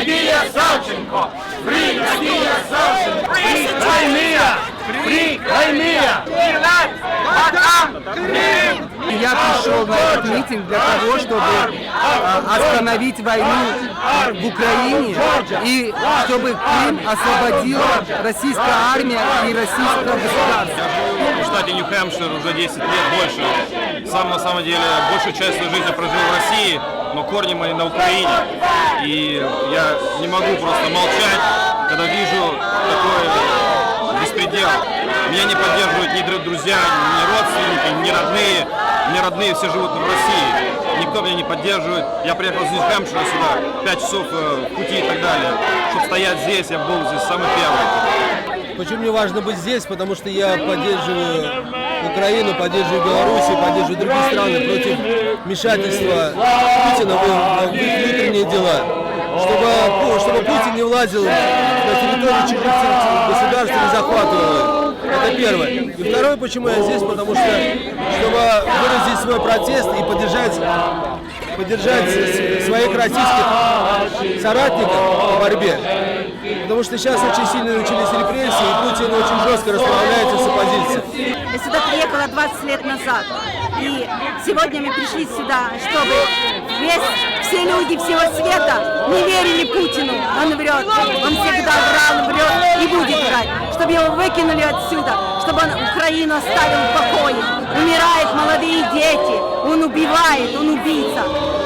Надія Савченко! Фрі Надія Савченко! Фрі Краймія! Фрі Краймія! Я пришел на этот митинг для того, чтобы а, остановить войну в Украине и чтобы Крым освободила российская армия и российское государство. штате Нью-Хэмпшир уже 10 лет больше. Сам на самом деле большую часть своей жизни прожил в России, но корни мои на Украине. И я не могу просто молчать, когда вижу такой беспредел. Меня не поддерживают ни дру- друзья, ни родственники, ни родные. Мне родные все живут в России. Никто меня не поддерживает. Я приехал из Нью-Хэмпшира сюда, 5 часов э, пути и так далее. Чтобы стоять здесь, я был здесь самый первый. Почему мне важно быть здесь? Потому что я поддерживаю Украину, поддерживаю Белоруссию, поддерживаю другие страны против вмешательства Путина в, внутренние дела. Чтобы, Пу- чтобы Путин не влазил на территорию чужих государств и захватывал. Это первое. И второе, почему я здесь, потому что, чтобы выразить свой протест и поддержать, поддержать своих российских соратников в борьбе. Потому что сейчас очень сильно начались репрессии, и Путин очень жестко расправляется с оппозицией. Я сюда приехала 20 лет назад. И сегодня мы пришли сюда, чтобы весь, все люди всего света не верили Путину. Он врет. Он всегда врал, врет и будет врать. Чтобы его выкинули отсюда, чтобы он Украину оставил в покое. Умирают молодые дети. Он убивает, он убийца.